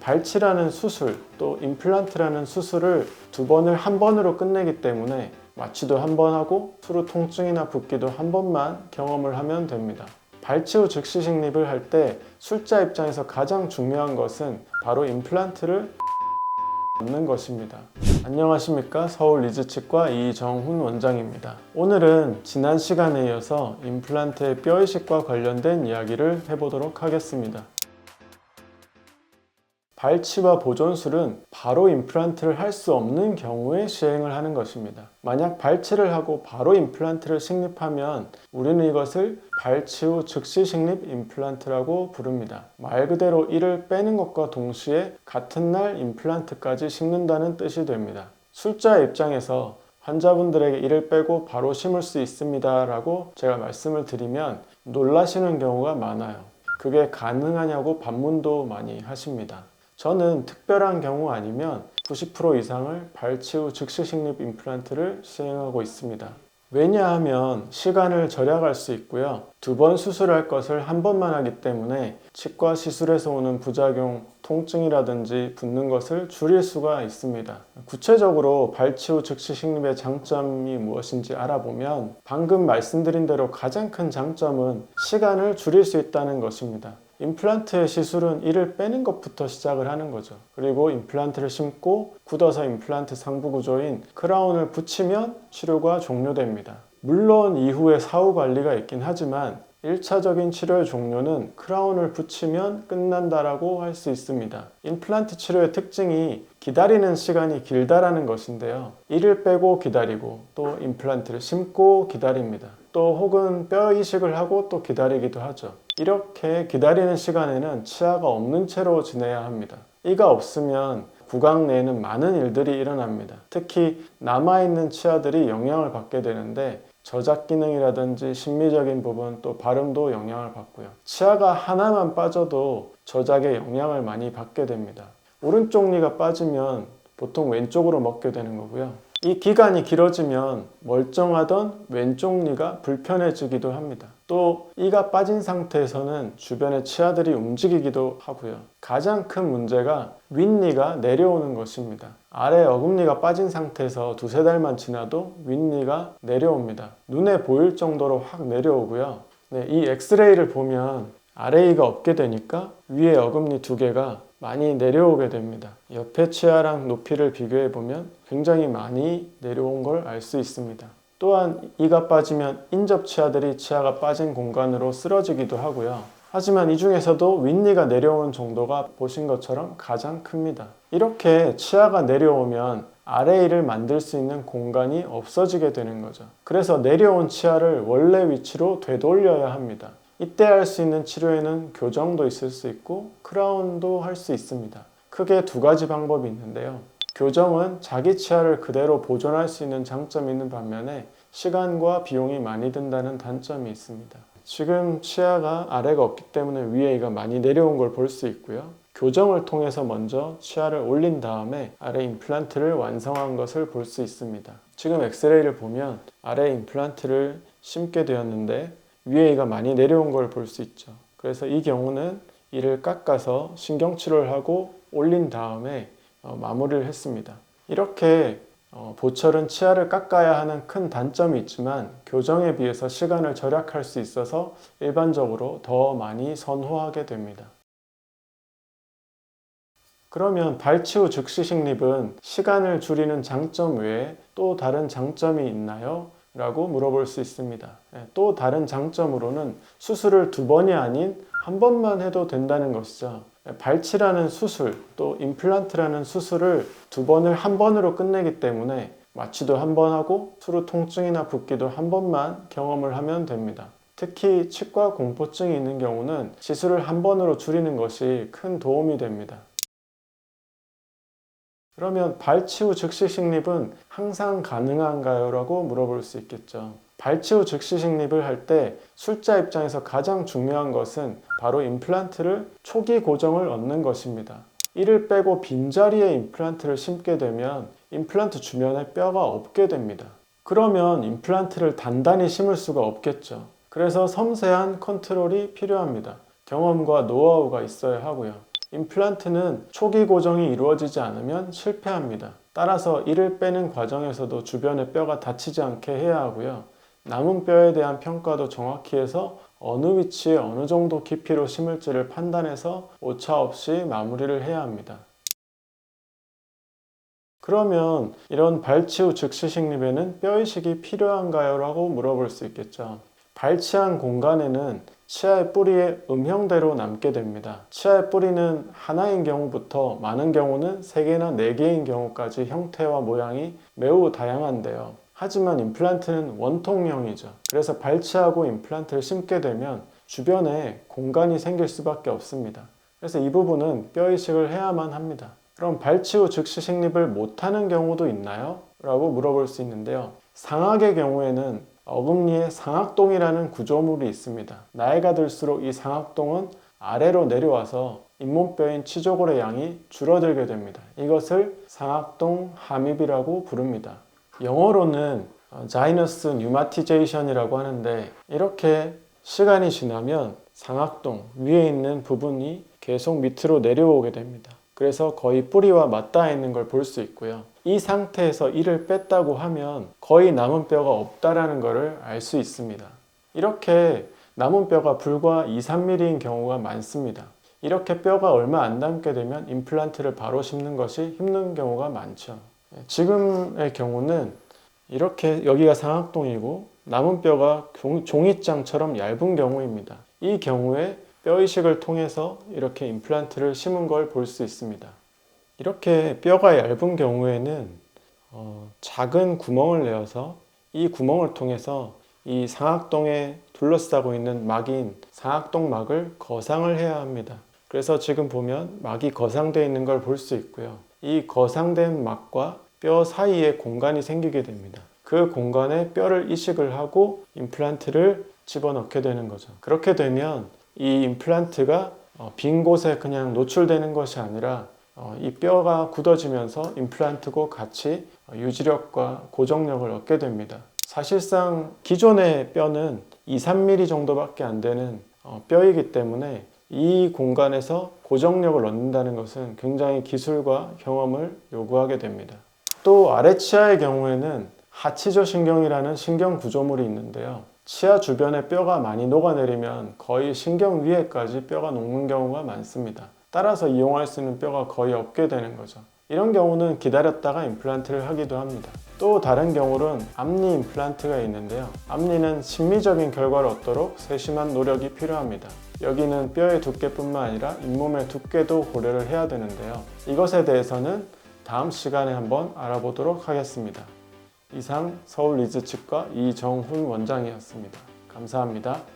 발치라는 수술 또 임플란트라는 수술을 두 번을 한 번으로 끝내기 때문에 마취도 한 번 하고 수루 통증이나 붓기도 한 번만 경험을 하면 됩니다. 발치 후 즉시 식립을 할 때 술자 입장에서 가장 중요한 것은 바로 임플란트를 없는 것입니다. 안녕하십니까 서울 리즈치과 이정훈 원장입니다. 오늘은 지난 시간에 이어서 임플란트의 뼈이식과 관련된 이야기를 해보도록 하겠습니다. 발치와 보존술은 바로 임플란트를 할 수 없는 경우에 시행을 하는 것입니다. 만약 발치를 하고 바로 임플란트를 식립하면 우리는 이것을 발치 후 즉시 식립 임플란트라고 부릅니다. 말 그대로 이를 빼는 것과 동시에 같은 날 임플란트까지 심는다는 뜻이 됩니다. 술자의 입장에서 환자분들에게 이를 빼고 바로 심을 수 있습니다 라고 제가 말씀을 드리면 놀라시는 경우가 많아요. 그게 가능하냐고 반문도 많이 하십니다. 저는 특별한 경우 아니면 90% 이상을 발치 후 즉시 식립 임플란트를 시행하고 있습니다. 왜냐하면 시간을 절약할 수 있고요. 두 번 수술할 것을 한 번만 하기 때문에 치과 시술에서 오는 부작용, 통증이라든지 붓는 것을 줄일 수가 있습니다. 구체적으로 발치 후 즉시 식립의 장점이 무엇인지 알아보면 방금 말씀드린 대로 가장 큰 장점은 시간을 줄일 수 있다는 것입니다. 임플란트의 시술은 이를 빼는 것부터 시작을 하는 거죠. 그리고 임플란트를 심고 굳어서 임플란트 상부 구조인 크라운을 붙이면 치료가 종료됩니다. 물론 이후에 사후 관리가 있긴 하지만 1차적인 치료의 종료는 크라운을 붙이면 끝난다라고 할 수 있습니다. 임플란트 치료의 특징이 기다리는 시간이 길다라는 것인데요. 이를 빼고 기다리고 또 임플란트를 심고 기다립니다. 또 혹은 뼈 이식을 하고 또 기다리기도 하죠. 이렇게 기다리는 시간에는 치아가 없는 채로 지내야 합니다. 이가 없으면 구강 내에는 많은 일들이 일어납니다. 특히 남아있는 치아들이 영향을 받게 되는데 저작 기능이라든지 심미적인 부분 또 발음도 영향을 받고요. 치아가 하나만 빠져도 저작에 영향을 많이 받게 됩니다. 오른쪽 니가 빠지면 보통 왼쪽으로 먹게 되는 거고요. 이 기간이 길어지면 멀쩡하던 왼쪽 니가 불편해지기도 합니다. 또 이가 빠진 상태에서는 주변의 치아들이 움직이기도 하고요. 가장 큰 문제가 윗니가 내려오는 것입니다. 아래 어금니가 빠진 상태에서 두세 달만 지나도 윗니가 내려옵니다. 눈에 보일 정도로 확 내려오고요. 네, 이 엑스레이를 보면 아래 이가 없게 되니까 위에 어금니 두 개가 많이 내려오게 됩니다. 옆에 치아랑 높이를 비교해 보면 굉장히 많이 내려온 걸 알 수 있습니다. 또한 이가 빠지면 인접 치아들이 치아가 빠진 공간으로 쓰러지기도 하고요. 하지만 이 중에서도 윗니가 내려오는 정도가 보신 것처럼 가장 큽니다. 이렇게 치아가 내려오면 아래 이를 만들 수 있는 공간이 없어지게 되는 거죠. 그래서 내려온 치아를 원래 위치로 되돌려야 합니다. 이때 할 수 있는 치료에는 교정도 있을 수 있고 크라운도 할 수 있습니다. 크게 두 가지 방법이 있는데요. 교정은 자기 치아를 그대로 보존할 수 있는 장점이 있는 반면에 시간과 비용이 많이 든다는 단점이 있습니다. 지금 치아가 아래가 없기 때문에 위에 이가 많이 내려온 걸 볼 수 있고요. 교정을 통해서 먼저 치아를 올린 다음에 아래 임플란트를 완성한 것을 볼 수 있습니다. 지금 엑스레이를 보면 아래 임플란트를 심게 되었는데 위에 이가 많이 내려온 걸 볼 수 있죠. 그래서 이 경우는 이를 깎아서 신경치료를 하고 올린 다음에 어, 마무리를 했습니다. 이렇게 어, 보철은 치아를 깎아야 하는 큰 단점이 있지만 교정에 비해서 시간을 절약할 수 있어서 일반적으로 더 많이 선호하게 됩니다. 그러면 발치 후 즉시 식립은 시간을 줄이는 장점 외에 또 다른 장점이 있나요? 라고 물어볼 수 있습니다. 네, 또 다른 장점으로는 수술을 두 번이 아닌 한 번만 해도 된다는 것이죠. 네, 발치라는 수술, 또 임플란트라는 수술을 두 번을 한 번으로 끝내기 때문에 마취도 한 번 하고 수루 통증이나 붓기도 한 번만 경험을 하면 됩니다. 특히 치과 공포증이 있는 경우는 시술을 한 번으로 줄이는 것이 큰 도움이 됩니다. 그러면 발치 후 즉시 식립은 항상 가능한가요? 라고 물어볼 수 있겠죠. 발치 후 즉시 식립을 할 때 술자 입장에서 가장 중요한 것은 바로 임플란트를 초기 고정을 얻는 것입니다. 이를 빼고 빈자리에 임플란트를 심게 되면 임플란트 주변에 뼈가 없게 됩니다. 그러면 임플란트를 단단히 심을 수가 없겠죠. 그래서 섬세한 컨트롤이 필요합니다. 경험과 노하우가 있어야 하고요. 임플란트는 초기 고정이 이루어지지 않으면 실패합니다. 따라서 이를 빼는 과정에서도 주변의 뼈가 다치지 않게 해야 하고요. 남은 뼈에 대한 평가도 정확히 해서 어느 위치에 어느 정도 깊이로 심을지를 판단해서 오차 없이 마무리를 해야 합니다. 그러면 이런 발치 후 즉시 식립에는 뼈 이식이 필요한가요? 라고 물어볼 수 있겠죠. 발치한 공간에는 치아의 뿌리에 음형대로 남게 됩니다. 치아의 뿌리는 하나인 경우부터 많은 경우는 3개나 4개인 경우까지 형태와 모양이 매우 다양한데요. 하지만 임플란트는 원통형이죠. 그래서 발치하고 임플란트를 심게 되면 주변에 공간이 생길 수밖에 없습니다. 그래서 이 부분은 뼈 이식을 해야만 합니다. 그럼 발치 후 즉시 식립을 못하는 경우도 있나요? 라고 물어볼 수 있는데요. 상악의 경우에는 어금니에 상악동이라는 구조물이 있습니다. 나이가 들수록 이 상악동은 아래로 내려와서 잇몸뼈인 치조골의 양이 줄어들게 됩니다. 이것을 상악동 함입이라고 부릅니다. 영어로는 자이너스 뉴마티제이션이라고 하는데 이렇게 시간이 지나면 상악동 위에 있는 부분이 계속 밑으로 내려오게 됩니다. 그래서 거의 뿌리와 맞닿아 있는 걸 볼 수 있고요. 이 상태에서 이를 뺐다고 하면 거의 남은 뼈가 없다라는 것을 알 수 있습니다. 이렇게 남은 뼈가 불과 2, 3mm인 경우가 많습니다. 이렇게 뼈가 얼마 안 남게 되면 임플란트를 바로 심는 것이 힘든 경우가 많죠. 지금의 경우는 이렇게 여기가 상악동이고 남은 뼈가 종이장처럼 얇은 경우입니다. 이 경우에 뼈 이식을 통해서 이렇게 임플란트를 심은 걸 볼 수 있습니다. 이렇게 뼈가 얇은 경우에는 어, 작은 구멍을 내어서 이 구멍을 통해서 이 상악동에 둘러싸고 있는 막인 상악동막을 거상을 해야 합니다. 그래서 지금 보면 막이 거상되어 있는 걸 볼 수 있고요. 이 거상된 막과 뼈 사이에 공간이 생기게 됩니다. 그 공간에 뼈를 이식을 하고 임플란트를 집어넣게 되는 거죠. 그렇게 되면 이 임플란트가 어, 빈 곳에 그냥 노출되는 것이 아니라 어, 이 뼈가 굳어지면서 임플란트고 같이 어, 유지력과 고정력을 얻게 됩니다. 사실상 기존의 뼈는 2, 3mm 정도밖에 안 되는 뼈이기 때문에 이 공간에서 고정력을 얻는다는 것은 굉장히 기술과 경험을 요구하게 됩니다. 또 아래 치아의 경우에는 하치조 신경이라는 신경 구조물이 있는데요. 치아 주변에 뼈가 많이 녹아내리면 거의 신경 위에까지 뼈가 녹는 경우가 많습니다. 따라서 이용할 수 있는 뼈가 거의 없게 되는 거죠. 이런 경우는 기다렸다가 임플란트를 하기도 합니다. 또 다른 경우는 앞니 임플란트가 있는데요. 앞니는 심미적인 결과를 얻도록 세심한 노력이 필요합니다. 여기는 뼈의 두께뿐만 아니라 잇몸의 두께도 고려를 해야 되는데요. 이것에 대해서는 다음 시간에 한번 알아보도록 하겠습니다. 이상 서울 리즈치과 이정훈 원장이었습니다. 감사합니다.